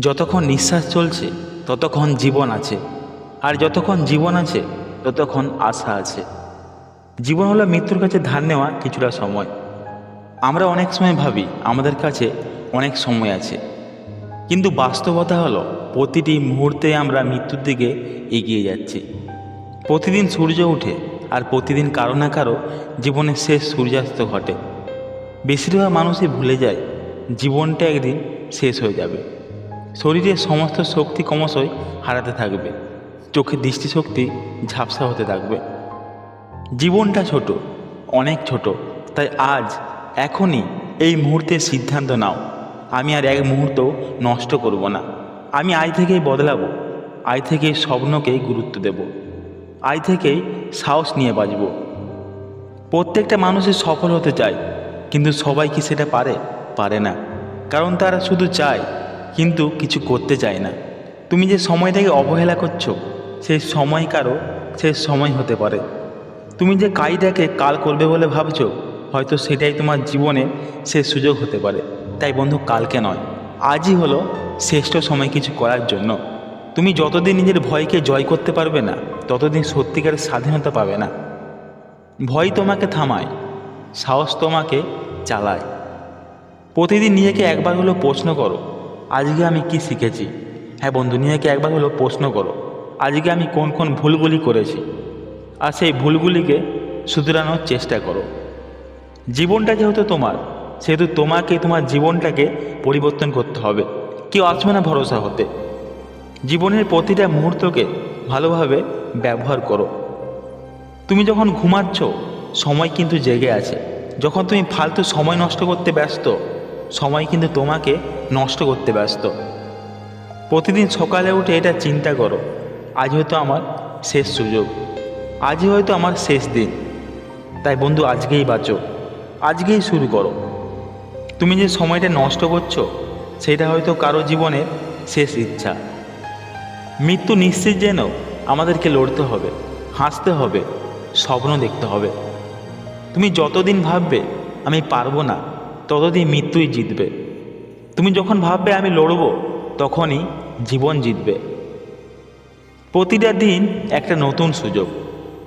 যতক্ষণ নিঃশ্বাস চলছে, ততক্ষণ জীবন আছে। আর যতক্ষণ জীবন আছে, ততক্ষণ আশা আছে। জীবন হলো মৃত্যুর কাছে ধার নেওয়া কিছুটা সময়। আমরা অনেক সময় ভাবি, আমাদের কাছে অনেক সময় আছে। কিন্তু বাস্তবতা হলো, প্রতিটি মুহূর্তে আমরা মৃত্যুর দিকে এগিয়ে যাচ্ছি। প্রতিদিন সূর্য ওঠে, আর প্রতিদিন কারও না কারও জীবনের শেষ সূর্যাস্ত ঘটে। বেশিরভাগ মানুষই ভুলে যায়, জীবনটা একদিন শেষ হয়ে যাবে। শরীরের সমস্ত শক্তি ক্রমশই হারাতে থাকবে। চোখের দৃষ্টিশক্তি ঝাপসা হতে থাকবে। জীবনটা ছোট, অনেক ছোট, তাই আজ, এখনই এই মুহূর্তে সিদ্ধান্ত নাও। আমি আর এক মুহূর্ত নষ্ট করব না। আমি আজ থেকেই বদলাবো আজ থেকেই স্বপ্নকেই গুরুত্ব দেব আজ থেকেই সাহস নিয়ে বাঁচব। প্রত্যেকটা মানুষের সফল হতে চায়, কিন্তু সবাই কি সেটা পারে? পারে না। কারণ তারা শুধু চায় কিন্তু কিছু করতে চায় না। তুমি যে সময়টাকে অবহেলা করছ, সেই সময় কারও সেই সময় হতে পারে। তুমি যে কাজটাকে কাল করবে বলে ভাবছ, হয়তো সেটাই তোমার জীবনে শেষ সুযোগ হতে পারে। তাই বন্ধু, কালকে নয়, আজই হলো শ্রেষ্ঠ সময় কিছু করার জন্য। তুমি যতদিন নিজের ভয়কে জয় করতে পারবে না, ততদিন সত্যিকারের স্বাধীনতা পাবে না। ভয় তোমাকে থামায়, সাহস তোমাকে চালায়। প্রতিদিন নিজেকে একবার হলো প্রশ্ন করো আজকে আমি কি শিখেছি? হ্যাঁ বন্ধু, নিজেকে একবার হলো প্রশ্ন করো, আজকে আমি কোন কোন ভুলগুলি করেছি? আর সেই ভুলগুলিকে শুধরানোর চেষ্টা করো। জীবনটা যেহেতু তোমার, সেহেতু তোমাকে, তোমার জীবনটাকে পরিবর্তন করতে হবে। কেউ আসবে না ভরসা হতে। জীবনের প্রতিটা মুহূর্তকে ভালোভাবে ব্যবহার করো। তুমি যখন ঘুমাচ্ছ, সময় কিন্তু জেগে আছে। যখন তুমি ফালতু সময় নষ্ট করতে ব্যস্ত সময় কিন্তু তোমাকে নষ্ট করতে ব্যস্ত। প্রতিদিন সকালে উঠে এটা চিন্তা করো, আজ হয়তো আমার শেষ সুযোগ আজই হয়তো আমার শেষ দিন। তাই বন্ধু, আজকেই বাঁচো, আজকেই শুরু করো। তুমি যে সময়টা নষ্ট করছ, সেটা হয়তো কারও জীবনের শেষ ইচ্ছা। মৃত্যু নিশ্চিত যেন আমাদেরকে লড়তে হবে, হাসতে হবে, স্বপ্ন দেখতে হবে। তুমি যতদিন ভাববে, আমি পারব না। ততদিন মৃত্যুই জিতবে। তুমি যখন ভাববে আমি লড়ব, তখনই জীবন জিতবে। প্রতিটা দিন একটা নতুন সুযোগ,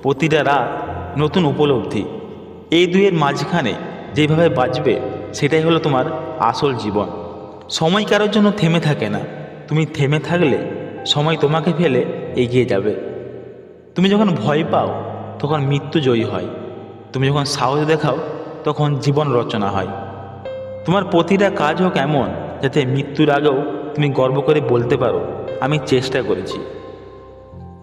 প্রতিটা রাত নতুন উপলব্ধি। এই দুয়ের মাঝখানে যেভাবে বাঁচবে, সেটাই হলো তোমার আসল জীবন। সময় কারোর জন্য থেমে থাকে না। তুমি থেমে থাকলে সময় তোমাকে ফেলে এগিয়ে যাবে। তুমি যখন ভয় পাও, তখন মৃত্যু জয়ী হয়। তুমি যখন সাহস দেখাও, তখন জীবন রচনা হয়। তোমার প্রতিটা কাজ হোক এমন যাতে মৃত্যুর আগেও তুমি গর্ব করে বলতে পারো, আমি চেষ্টা করেছি।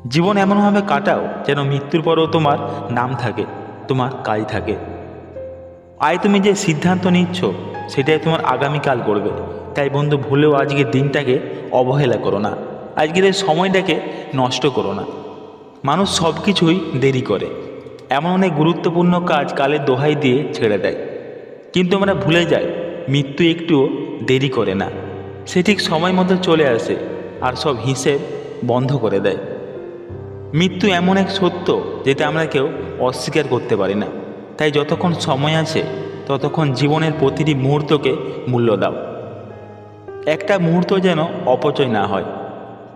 জীবন এমনভাবে কাটাও যেন মৃত্যুর পরেও তোমার নাম থাকে, তোমার কাজ থাকে। আয় তুমি যে সিদ্ধান্ত নিচ্ছ, সেটাই তোমার আগামীকাল করবে। তাই বন্ধু, ভুলেও আজকের দিনটাকে অবহেলা করো না। আজকের এই সময়টাকে নষ্ট করো না। মানুষ সব কিছুই দেরি করে। এমন অনেক গুরুত্বপূর্ণ কাজ কালের দোহাই দিয়ে ছেড়ে দেয়। কিন্তু আমরা ভুলে যাই। মৃত্যু একটু দেরি করে না। সে ঠিক সময় মতো চলে আসে আর সব হিসেব বন্ধ করে দেয়। মৃত্যু এমন এক সত্য যেটা আমরা কেউ অস্বীকার করতে পারি না। তাই যতক্ষণ সময় আছে, ততক্ষণ জীবনের প্রতিটি মুহূর্তকে মূল্য দাও। একটা মুহূর্ত যেন অপচয় না হয়।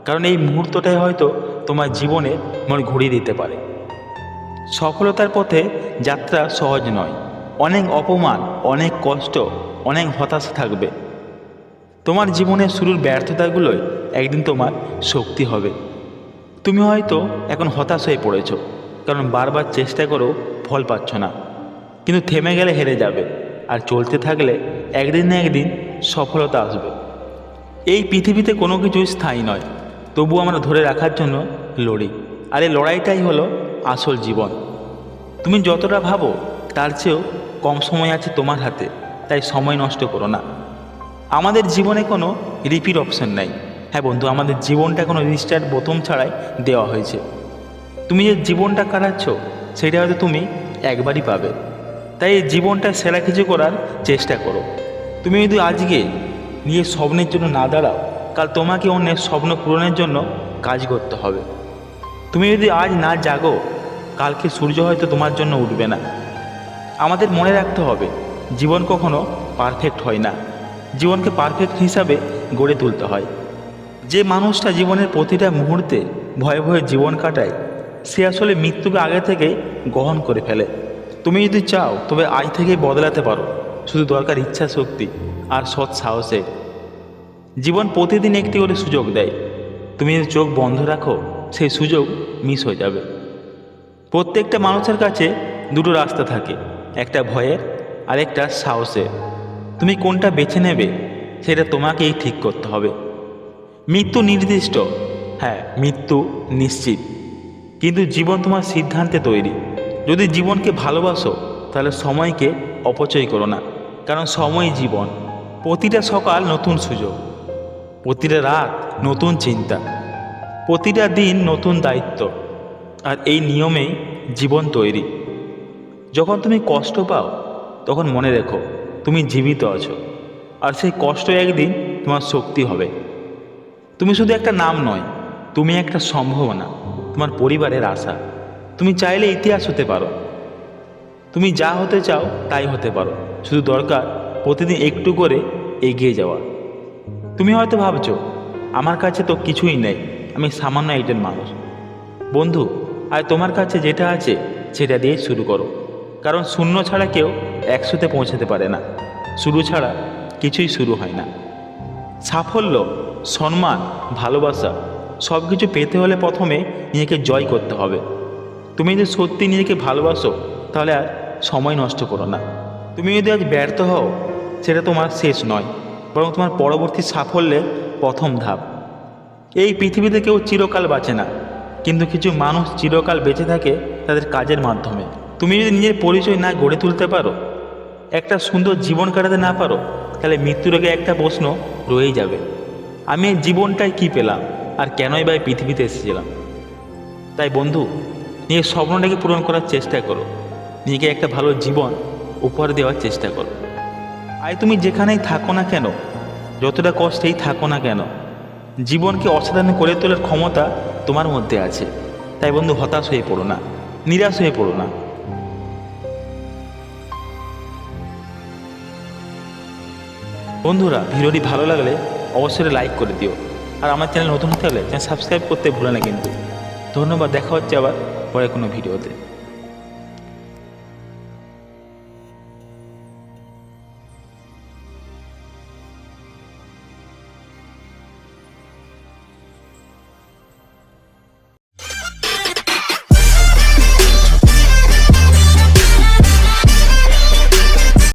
কারণ এই মুহূর্তটাই হয়তো তোমার জীবনে মন ঘুরিয়ে দিতে পারে। সফলতার পথে যাত্রা সহজ নয়। অনেক অপমান, অনেক কষ্ট অনেক হতাশা থাকবে। তোমার জীবনের শুরুর ব্যর্থতাগুলোই একদিন তোমার শক্তি হবে। তুমি হয়তো এখন হতাশ হয়ে পড়েছ, কারণ বারবার চেষ্টা করেও ফল পাচ্ছ না। কিন্তু থেমে গেলে হেরে যাবে, আর চলতে থাকলে একদিন না একদিন সফলতা আসবে। এই পৃথিবীতে কোনো কিছুই স্থায়ী নয়, তবু আমরা ধরে রাখার জন্য লড়ি। আর এই লড়াইটাই হলো আসল জীবন। তুমি যতটা ভাবো, তার চেয়েও কম সময় আছে তোমার হাতে। তাই সময় নষ্ট করো না। আমাদের জীবনে কোনো রিপিট অপশন নাই। হ্যাঁ বন্ধু, আমাদের জীবনটা কোনো রিস্টার্ট বোতম ছাড়াই দেওয়া হয়েছে। তুমি যে জীবনটা কাটাচ্ছ, সেটা হয়তো তুমি একবারই পাবে। তাই এই জীবনটা সেরা কিছু করার চেষ্টা করো। তুমি যদি আজকে নিজের স্বপ্নের জন্য না দাঁড়াও, কাল তোমাকে অন্যের স্বপ্ন পূরণের জন্য কাজ করতে হবে। তুমি যদি আজ না জাগো, কালকে সূর্য হয়তো তোমার জন্য উঠবে না। আমাদের মনে রাখতে হবে জীবন কখনো পারফেক্ট হয় না। জীবনকে পারফেক্ট হিসাবে গড়ে তুলতে হয়। যে মানুষটা জীবনের প্রতিটা মুহূর্তে ভয়ে ভয়ে জীবন কাটায়, সে আসলে মৃত্যুকে আগে থেকে গ্রহণ করে ফেলে। তুমি যদি চাও, তবে আজ থেকেই বদলাতে পারো। শুধু দরকার ইচ্ছা শক্তি আর সৎ সাহসে। জীবন প্রতিদিন একটি করে সুযোগ দেয়। তুমি যদি চোখ বন্ধ রাখো, সেই সুযোগ মিস হয়ে যাবে। প্রত্যেকটা মানুষের কাছে দুটো রাস্তা থাকে, একটা ভয়ের আর সাহসে। তুমি কোনটা বেছে নেবে, সেটা তোমাকেই ঠিক করতে হবে। মৃত্যু নির্দিষ্ট। হ্যাঁ মৃত্যু নিশ্চিত। কিন্তু জীবন তোমার সিদ্ধান্তে তৈরি। যদি জীবনকে ভালোবাসো, তাহলে সময়কে অপচয় করো না। কারণ সময় জীবন। প্রতিটা সকাল নতুন সুযোগ। প্রতিটা রাত নতুন চিন্তা। প্রতিটা দিন নতুন দায়িত্ব। আর এই নিয়মেই জীবন তৈরি। যখন তুমি কষ্ট পাও তখন মনে রেখো, তুমি জীবিত আছো। আর সেই কষ্ট একদিন তোমার শক্তি হবে। তুমি শুধু একটা নাম নয়, তুমি একটা সম্ভাবনা, তোমার পরিবারের আশা। তুমি চাইলে ইতিহাস হতে পারো। তুমি যা হতে চাও তাই হতে পারো। শুধু দরকার প্রতিদিন একটু করে এগিয়ে যাওয়া। তুমি হয়তো ভাবছ, আমার কাছে তো কিছুই নেই, আমি সামান্য একজন মানুষ। বন্ধু, আর তোমার কাছে যেটা আছে, সেটা দিয়ে শুরু করো। কারণ শূন্য ছাড়া কেউ একশোতে পৌঁছাতে পারে না। শুরু ছাড়া কিছুই শুরু হয় না। সাফল্য, সম্মান, ভালোবাসা সব কিছু পেতে হলে প্রথমে নিজেকে জয় করতে হবে। তুমি যদি সত্যি নিজেকে ভালোবাসো, তাহলে আর সময় নষ্ট করো না। তুমি যদি আজ ব্যর্থ হও, সেটা তোমার শেষ নয়, বরং তোমার পরবর্তী সাফল্যের প্রথম ধাপ। এই পৃথিবীতে কেউ চিরকাল বাঁচে না, কিন্তু কিছু মানুষ চিরকাল বেঁচে থাকে তাদের কাজের মাধ্যমে। তুমি যদি নিজের পরিচয় না গড়ে তুলতে পারো, একটা সুন্দর জীবন কাটাতে না পারো, তাহলে মৃত্যুর আগে একটা প্রশ্ন রয়েই যাবে। আমি এই জীবনটাই কী পেলাম আর কেনই বা পৃথিবীতে এসেছিলাম? তাই বন্ধু, নিজের স্বপ্নটাকে পূরণ করার চেষ্টা করো। নিজেকে একটা ভালো জীবন উপহার দেওয়ার চেষ্টা করো। আই তুমি যেখানেই থাকো না কেন, যতটা কষ্টেই থাকো না কেন, জীবনকে অসাধারণ করে তোলার ক্ষমতা তোমার মধ্যে আছে। তাই বন্ধু, হতাশ হয়ে পড়ো না, নিরাশ হয়ে পড়ো না। বন্ধুরা, ভিডিওটি ভালো লাগলে অবশ্যই লাইক করে দিও। আর আমার চ্যানেল নতুন হতে হলে চ্যানেল সাবস্ক্রাইব করতে ভুলে না কিন্তু। ধন্যবাদ, দেখা হচ্ছে আবার পরে কোনো ভিডিওতে।